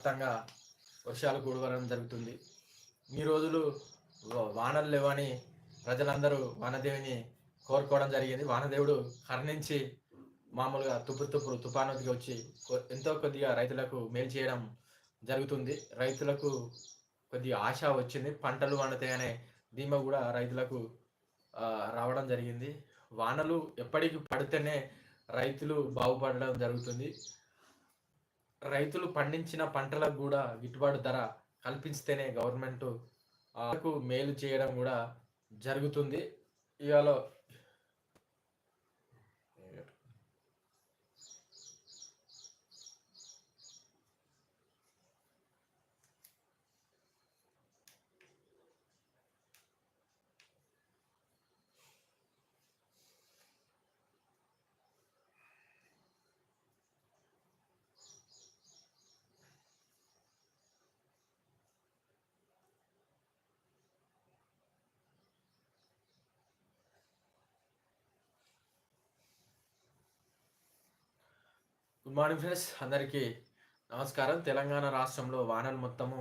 మొత్తంగా వర్షాలు కూడవడం జరుగుతుంది. ఈ రోజులు వానలు లేవని ప్రజలందరూ వానదేవిని కోరుకోవడం జరిగింది. వానదేవుడు కరుణించి మామూలుగా తుప్పు తుప్పుడు తుఫానుకి వచ్చి కొ- ఎంతో కొద్దిగా రైతులకు మేలు చేయడం జరుగుతుంది. రైతులకు కొద్దిగా ఆశ వచ్చింది. పంటలు వండుతాయనే ధీమా కూడా రైతులకు రావడం జరిగింది. వానలు ఎప్పటికీ పడితేనే రైతులు బాగుపడడం జరుగుతుంది. రైతులు పండించిన పంటలకు కూడా గిట్టుబాటు ధర కల్పిస్తేనే గవర్నమెంట్ మేలు చేయడం కూడా జరుగుతుంది. ఇవాళ గుడ్ మార్నింగ్ ఫ్రెండ్స్ అందరికీ నమస్కారం. తెలంగాణ రాష్ట్రంలో వానలు మొత్తము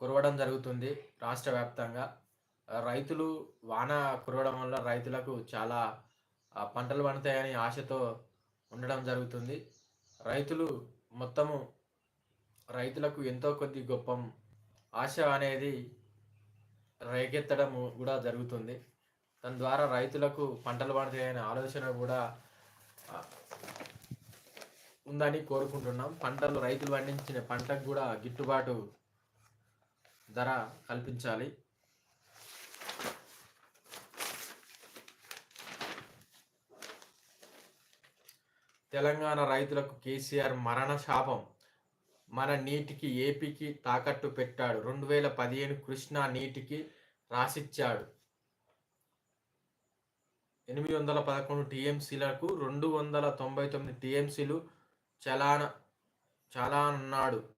కురవడం జరుగుతుంది రాష్ట్ర వ్యాప్తంగా. రైతులు వాన కురవడం వల్ల రైతులకు చాలా పంటలు పండుతాయని ఆశతో ఉండడం జరుగుతుంది. రైతులు మొత్తము రైతులకు ఎంతో కొద్ది గొప్ప ఆశ అనేది రేకెత్తడం కూడా జరుగుతుంది. దాని ద్వారా రైతులకు పంటలు పండుతాయనే ఆలోచన కూడా ఉందని కోరుకుంటున్నాం. పంటలు రైతులు పండించిన పంటకు కూడా గిట్టుబాటు ధర కల్పించాలి. తెలంగాణ రైతులకు కేసీఆర్ మరణ శాపం. మన నీటికి ఏపీకి తాకట్టు పెట్టాడు. రెండు వేల పదిహేను కృష్ణా నీటికి రాసిచ్చాడు. ఎనిమిది వందల పదకొండు టీఎంసీలకు రెండు వందల తొంభై తొమ్మిది టీఎంసీలు చలాన చలానన్నాడు.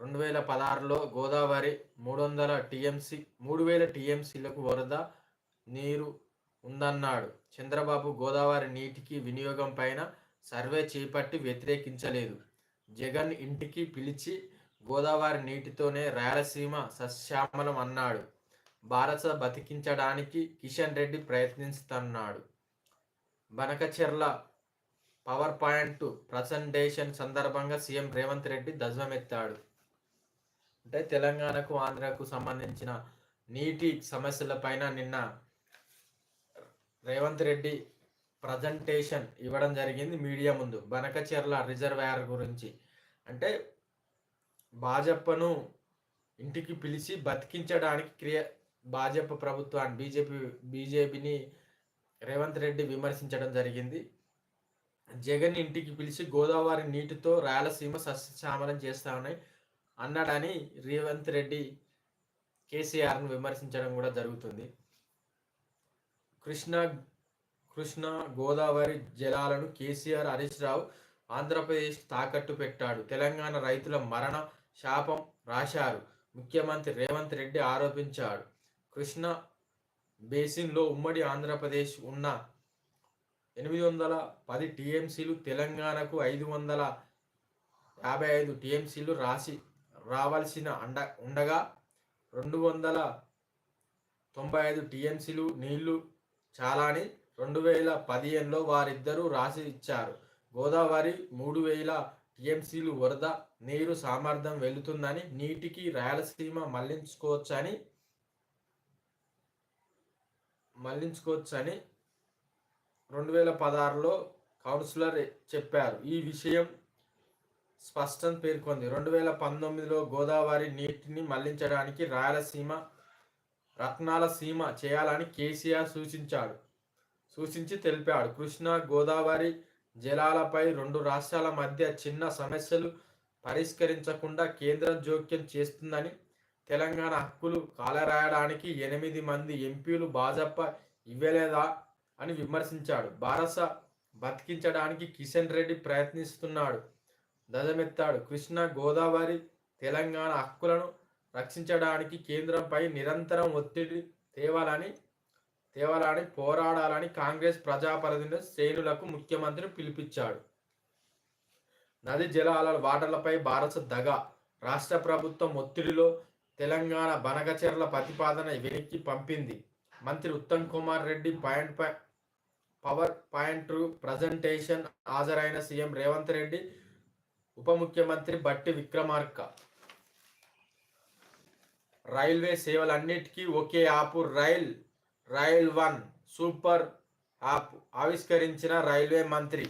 రెండు వేల పదహారులో గోదావరి మూడు వందల టీఎంసీ మూడు వేల టీఎంసీలకు వరద నీరు ఉందన్నాడు. చంద్రబాబు గోదావరి నీటికి వినియోగం పైన సర్వే చేపట్టి వ్యతిరేకించలేదు. జగన్ ఇంటికి పిలిచి గోదావరి నీటితోనే రాయలసీమ సశ్యామలం అన్నాడు. భారత బతికించడానికి కిషన్ రెడ్డి ప్రయత్నిస్తున్నాడు. బనకచెర్ల పవర్ పాయింట్ ప్రజెంటేషన్ సందర్భంగా సీఎం రేవంత్ రెడ్డి ధ్వజమెత్తాడు. అంటే తెలంగాణకు ఆంధ్రకు సంబంధించిన నీటి సమస్యలపైన నిన్న రేవంత్ రెడ్డి ప్రజెంటేషన్ ఇవ్వడం జరిగింది మీడియా ముందు. బనకచెర్ల రిజర్వాయర్ గురించి. అంటే భాజపను ఇంటికి పిలిచి బతికించడానికి క్రియ భాజప ప్రభుత్వాన్ని బీజేపీ బీజేపీని రేవంత్ రెడ్డి విమర్శించడం జరిగింది. జగన్ ఇంటికి పిలిచి గోదావరి నీటితో రాయలసీమ సస్యశ్యామలం చేస్తామని అన్నాడని రేవంత్ రెడ్డి కేసీఆర్ను విమర్శించడం కూడా జరుగుతుంది. కృష్ణ కృష్ణ గోదావరి జలాలను కేసీఆర్ హరీష్ రావు ఆంధ్రప్రదేశ్ తాకట్టు పెట్టాడు. తెలంగాణ రైతుల మరణ శాపం రాశారు. ముఖ్యమంత్రి రేవంత్ రెడ్డి ఆరోపించాడు. కృష్ణ బేసిన్లో ఉమ్మడి ఆంధ్రప్రదేశ్ ఉన్న ఎనిమిది వందల పది టీఎంసీలు తెలంగాణకు ఐదు వందల యాభై ఐదు టీఎంసీలు రాసి రావాల్సిన అండ ఉండగా రెండు వందల తొంభై ఐదు టీఎంసీలు నీళ్ళు చాలాని రెండు వేల పదిహేనులో వారిద్దరూ రాసి ఇచ్చారు. గోదావరి మూడు వేల టీఎంసీలు వరద నీరు సామర్థ్యం వెళుతుందని నీటికి రాయలసీమ మళ్ళించుకోవచ్చని మళ్ళించుకోవచ్చని రెండు వేల పదహారులో కౌన్సిలర్ చెప్పారు. ఈ విషయం స్పష్టం పేర్కొంది. రెండు వేల పంతొమ్మిదిలో గోదావరి నీటిని మళ్ళించడానికి రాయలసీమ రత్నాల సీమ చేయాలని కేసీఆర్ సూచించాడు. సూచించి తెలిపాడు. కృష్ణా గోదావరి జలాలపై రెండు రాష్ట్రాల మధ్య చిన్న సమస్యలు పరిష్కరించకుండా కేంద్రం జోక్యం చేస్తుందని తెలంగాణ హక్కులు కాలరాయడానికి ఎనిమిది మంది ఎంపీలు భాజపా ఇవ్వలేదా అని విమర్శించాడు. బారస బతికించడానికి కిషన్ రెడ్డి ప్రయత్నిస్తున్నాడు. దజమెత్తాడు కృష్ణ గోదావరి తెలంగాణ హక్కులను రక్షించడానికి కేంద్రంపై నిరంతరం ఒత్తిడి తేవాలని తేవాలని పోరాడాలని కాంగ్రెస్ ప్రజాప్రతినిధుల శ్రేణులకు ముఖ్యమంత్రి పిలిపించాడు. నది జలాల వాటర్లపై భారత దగ. రాష్ట్ర ప్రభుత్వం ఒత్తిడిలో తెలంగాణ బనగచెర్ల ప్రతిపాదన వెనక్కి పంపింది. మంత్రి ఉత్తమ్ కుమార్ రెడ్డి పాయింట్ పై పవర్ పాయింట్ ప్రజెంటేషన్ హాజరైన సీఎం రేవంత్ రెడ్డి ఉప ముఖ్యమంత్రి బట్టి విక్రమార్క. రైల్వే సేవలన్నిటికీ ఒకే app rail rail one super app ఆవిష్కరించిన రైల్వే మంత్రి.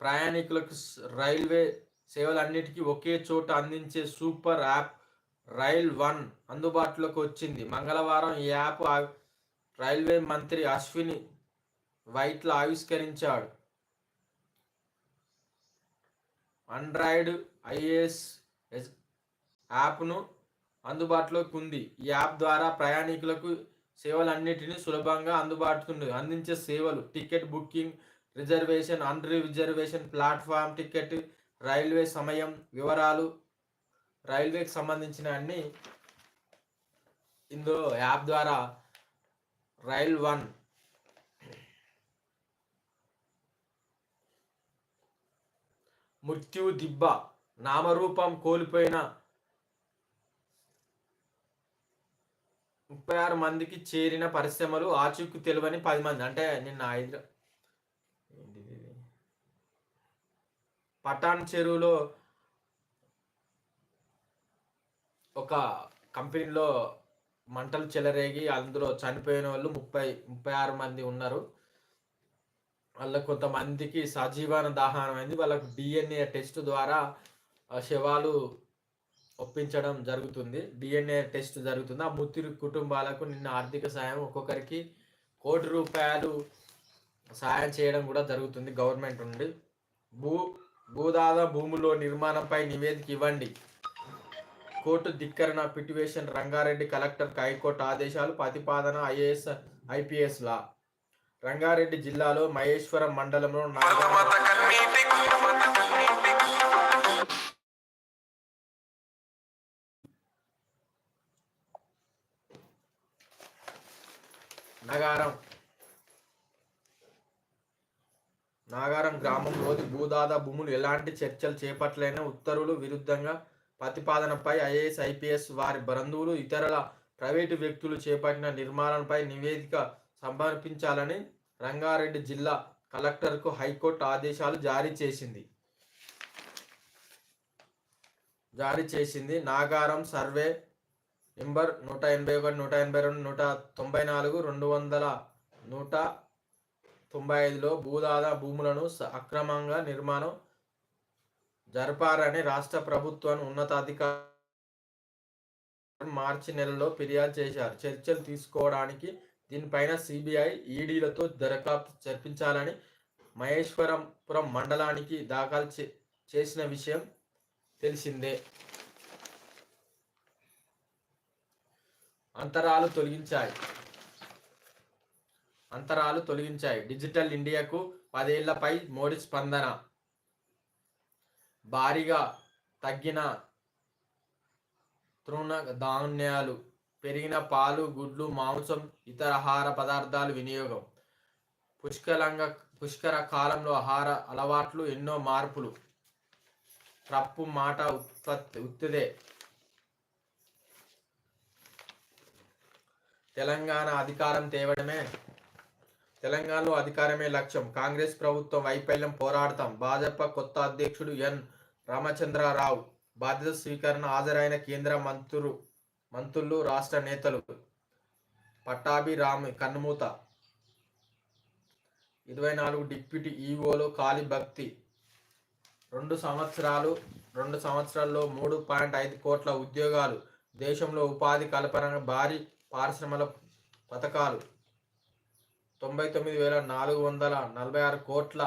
ప్రయాణికులకు రైల్వే సేవలన్నిటికీ ఒకే చోట అందించే సూపర్ యాప్ రైల్ వన్ అందుబాటులోకి వచ్చింది. మంగళవారం ఈ యాప్ రైల్వే మంత్రి అశ్విని వైట్ల ఆవిష్కరించాడు. ఆండ్రాయిడ్ ఐఏఎస్ యాప్ను అందుబాటులోకి ఉంది. ఈ యాప్ ద్వారా ప్రయాణికులకు సేవలన్నిటినీ సులభంగా అందుబాటుతుంది అందించే సేవలు ticket booking reservation unreservation platform ticket railway సమయం వివరాలు రైల్వేకి సంబంధించిన అన్ని ఇందులో యాప్ ద్వారా రైల్ వన్. మృత్యు దిబ్బ నామరూపం కోల్పోయిన ముప్పై ఆరు మందికి చేరిన పరిశ్రమలు ఆచూకు తెలియని పది మంది. అంటే నిన్న హైదరా పటాన్ చెరువులో ఒక కంపెనీలో మంటలు చెలరేగి అందులో చనిపోయిన వాళ్ళు ముప్పై ముప్పై ఆరు మంది ఉన్నారు. వాళ్ళ కొంతమందికి సజీవన దాహనం అయింది. వాళ్ళకు డిఎన్ఏ టెస్ట్ ద్వారా శవాలు ఒప్పించడం జరుగుతుంది. డిఎన్ఏ టెస్ట్ జరుగుతుంది. ఆ మృతి కుటుంబాలకు నిన్న ఆర్థిక సాయం ఒక్కొక్కరికి కోటి రూపాయలు సాయం చేయడం కూడా జరుగుతుంది గవర్నమెంట్ నుండి. భూ భూదాద భూములో నిర్మాణంపై నివేదిక ఇవ్వండి. Court ధిక్కరణ petition Rangareddy collector high court ఆదేశాలు ప్రతిపాదన ఐఏఎస్ ఐపీఎస్ లా. రంగారెడ్డి జిల్లాలో మహేశ్వరం మండలంలో నాగారం. నగారం నాగారం గ్రామంలోని భూదాద భూములు ఎలాంటి చర్చలు చేపట్టలేని ఉత్తర్వులు విరుద్ధంగా ప్రతిపాదనపై ఐఏఎస్ ఐపీఎస్ వారి బంధువులు ఇతరుల ప్రైవేటు వ్యక్తులు చేపట్టిన నిర్మాణంపై నివేదిక సమర్పించాలని రంగారెడ్డి జిల్లా కలెక్టర్కు హైకోర్టు ఆదేశాలు జారీ చేసింది. జారీ చేసింది. నాగారం సర్వే నెంబర్ నూట ఎనభై ఒకటి నూట ఎనభై రెండు నూట తొంభై నాలుగు రెండు వందల నూట తొంభై ఐదులో భూదాద భూములను స- అక్రమంగా నిర్మాణం జరపారని రాష్ట్ర ప్రభుత్వం ఉన్నతాధికారి మార్చి నెలలో ఫిర్యాదు చేశారు. చర్చలు తీసుకోవడానికి దీనిపైన సిబిఐ ఈడీలతో దరఖాస్తు జరిపించాలని మహేశ్వరంపురం మండలానికి దాఖలు చే- చేసిన విషయం తెలిసిందే. అంతరాలు తొలగించాయి. అంతరాలు తొలగించాయి. డిజిటల్ ఇండియాకు పదేళ్ళపై మోడీ స్పందన భారీగా తగ్గిన తృణ ధాన్యాలు పెరిగిన పాలు గుడ్లు మాంసం ఇతర ఆహార పదార్థాలు వినియోగం. పుష్కలంగా పుష్కర కాలంలో ఆహార అలవాట్లు ఎన్నో మార్పులు. ట్రప్పు మాట ఉత్పత్తి ఉత్తిదే. తెలంగాణ అధికారం తేవడమే. తెలంగాణలో అధికారమే లక్ష్యం. కాంగ్రెస్ ప్రభుత్వం వైఫల్యం పోరాడతాం. భాజపా కొత్త అధ్యక్షుడు ఎన్. రామచంద్రరావు బాధ్యత స్వీకరణ హాజరైన కేంద్ర మంత్రులు మంత్రులు రాష్ట్ర నేతలు పట్టాభిరామి కన్నుమూత. ఇరవై నాలుగు డిప్యూటీ ఈఓలు కాలి భక్తి. రెండు సంవత్సరాలు రెండు సంవత్సరాల్లో మూడు పాయింట్ ఐదు కోట్ల ఉద్యోగాలు దేశంలో ఉపాధి కల్పన భారీ పారిశ్రమల పథకాలు. తొంభై తొమ్మిది వేల నాలుగు వందల నలభై ఆరు కోట్ల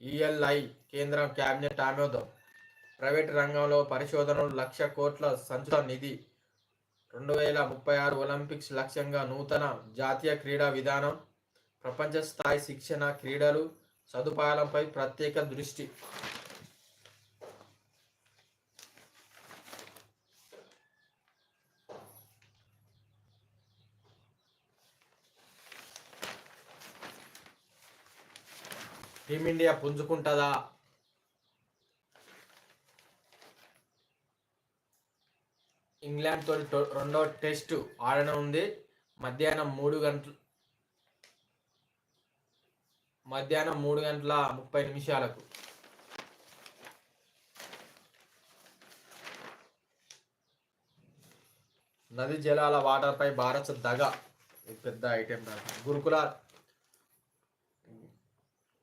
ఈఎల్ఐ కేంద్ర క్యాబినెట్ ఆమోదం. ప్రైవేటు రంగంలో పరిశోధనలు లక్ష కోట్ల సంచుల నిధి. రెండు వేల ముప్పై ఆరు ఒలింపిక్స్ లక్ష్యంగా నూతన జాతీయ క్రీడా విధానం ప్రపంచ స్థాయి శిక్షణ క్రీడలు సదుపాయాలపై ప్రత్యేక దృష్టి. టీమిండియా పుంజుకుంటుందా? ఇంగ్లాండ్ తోటి రెండవ రెండో టెస్ట్ ఆడనుంది మధ్యాహ్నం మూడు గంటల మధ్యాహ్నం మూడు గంటల ముప్పై నిమిషాలకు. నది జలాల వాటర్పై భారత్ దగ. పెద్ద ఐటెం గురుకుల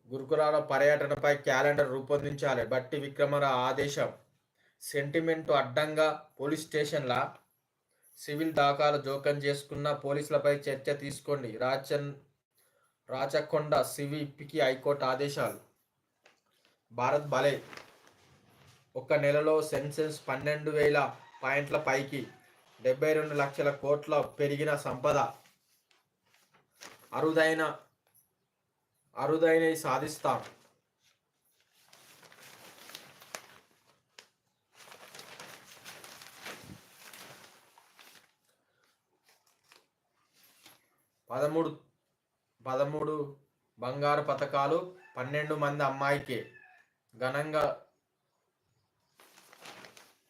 గురుకులాల పర్యటనపై క్యాలెండర్ రూపొందించాలి. బట్టి విక్రమర ఆదేశం. సెంటిమెంట్ అడ్డంగా పోలీస్ స్టేషన్ల సివిల్ దాఖలు జోకం చేసుకున్న పోలీసులపై చర్చ తీసుకోండి. రాచన్ రాచకొండ సివిపికి హైకోర్టు ఆదేశాలు. భారత్ బలే ఒక నెలలో సెన్సెన్స్ పన్నెండు వేల పాయింట్ల పైకి డెబ్బై రెండు లక్షల కోట్ల పెరిగిన సంపద. అరుదైన అరుదైనవి సాధిస్తాం. పదమూడు పదమూడు బంగారు పథకాలు పన్నెండు మంది అమ్మాయికి. ఘనంగా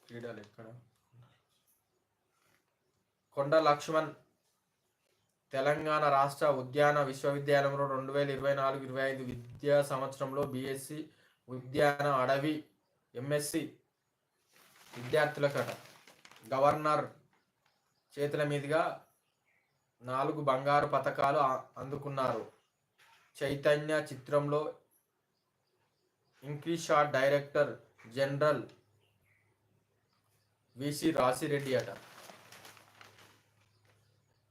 క్రీడలు ఎక్కడ? కొండ లక్ష్మణ్ తెలంగాణ రాష్ట్ర ఉద్యాన విశ్వవిద్యాలయంలో రెండు వేల ఇరవై నాలుగు ఇరవై ఐదు విద్యా సంవత్సరంలో బీఎస్సీ ఉద్యాన అడవి ఎంఎస్సి విద్యార్థులకట గవర్నర్ చేతుల మీదుగా నాలుగు బంగారు పథకాలు అందుకున్నారు. చైతన్య చిత్రంలో ఇంక్రీషాట్ director general V C Rasireddy అట.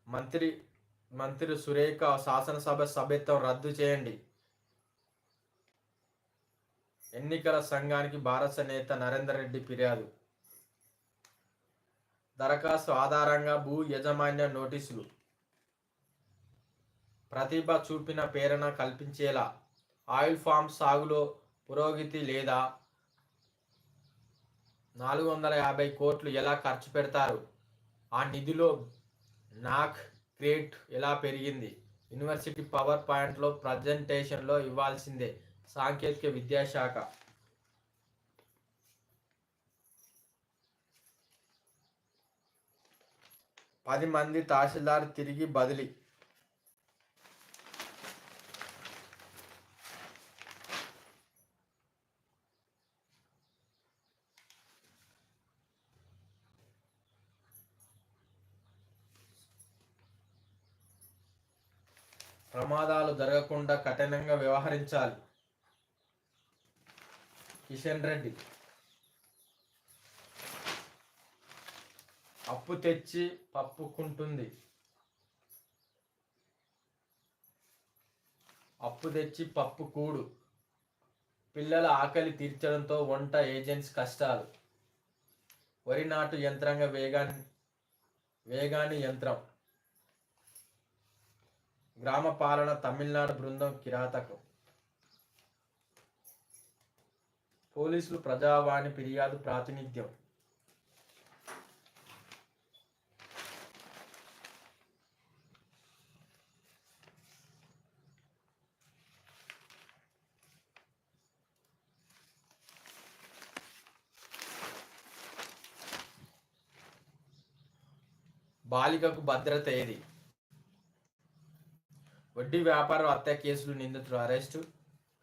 మంత్రి మంత్రి సురేఖ శాసనసభ సభ్యత్వం రద్దు చేయండి. ఎన్నికల సంఘానికి భారత నేత నరేందర్ రెడ్డి ఫిర్యాదు. దరఖాస్తు ఆధారంగా భూ యజమాన్య నోటీసులు. ప్రతిభ చూపిన ప్రేరణ కల్పించేలా ఆయిల్ ఫామ్ సాగులో పురోగతి లేదా నాలుగు వందల యాభై కోట్లు ఎలా ఖర్చు పెడతారు? ఆ నిధిలో నాక్ క్రియేట్ ఎలా పెరిగింది? యూనివర్సిటీ పవర్ పాయింట్లో ప్రజెంటేషన్లో ఇవ్వాల్సిందే సాంకేతిక విద్యాశాఖ. పది మంది తహసీల్దార్ తిరిగి బదిలీ వ్యవహరించాలి కిషన్ రెడ్డి. అప్పు తెచ్చి పప్పుకుంటుంది. అప్పు తెచ్చి పప్పు కూడు. పిల్లల ఆకలి తీర్చడంతో వంట ఏజెంట్స్ కష్టాలు. వరి నాటు యంత్రాంగ వేగాన్ని వేగాని యంత్రం. గ్రామ పాలన తమిళనాడు బృందం కిరాతకం. పోలీసులు ప్రజావాణి ఫిర్యాదు ప్రాతినిధ్యం. బాలికకు భద్రత ఏది? వడ్డీ వ్యాపారం హత్య కేసులు నిందితుడు అరెస్టు.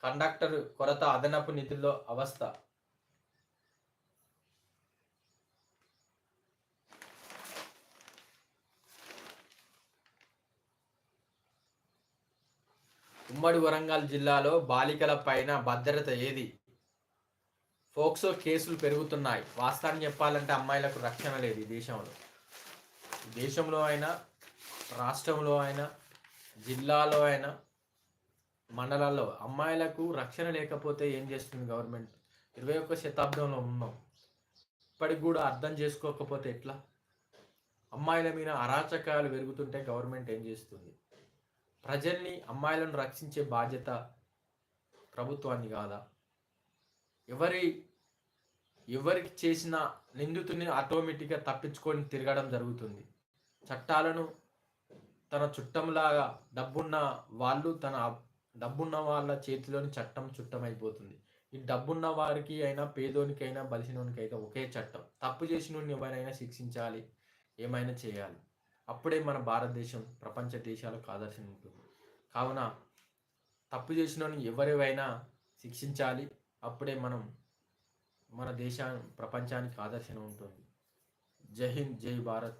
కండక్టర్ కొరత అదనపు నిధుల్లో అవస్థ. ఉమ్మడి వరంగల్ జిల్లాలో బాలికల పైన భద్రత ఏది? ఫోక్సో కేసులు పెరుగుతున్నాయి. వాస్తవాన్ని చెప్పాలంటే అమ్మాయిలకు రక్షణ లేదు ఈ దేశంలో. దేశంలో అయినా రాష్ట్రంలో అయినా జిల్లాలో అయినా మండలాల్లో అమ్మాయిలకు రక్షణ లేకపోతే ఏం చేస్తుంది గవర్నమెంట్? ఇరవై ఒక్క శతాబ్దంలో ఉన్నాం. ఇప్పటికి కూడా అర్థం చేసుకోకపోతే ఎట్లా? అమ్మాయిల మీద అరాచకాలు పెరుగుతుంటే గవర్నమెంట్ ఏం చేస్తుంది? ప్రజల్ని అమ్మాయిలను రక్షించే బాధ్యత ప్రభుత్వాన్ని కాదా? ఎవరి ఎవరికి చేసిన నిందితుని ఆటోమేటిక్గా తప్పించుకొని తిరగడం జరుగుతుంది. చట్టాలను తన చుట్టంలాగా డబ్బున్న వాళ్ళు తన డబ్బున్న వాళ్ళ చేతిలోని చట్టం చుట్టమైపోతుంది. ఈ డబ్బున్న వారికి అయినా పేదోనికైనా బలిసినోనికైనా ఒకే చట్టం. తప్పు చేసిన ఎవరైనా శిక్షించాలి ఏమైనా చేయాలి. అప్పుడే మన భారతదేశం ప్రపంచ దేశాలకు ఆదర్శం ఉంటుంది కావున తప్పు చేసిన ఎవరివైనా శిక్షించాలి అప్పుడే మనం మన దేశా ప్రపంచానికి ఆదర్శం ఉంటుంది జై హింద్ జై భారత్.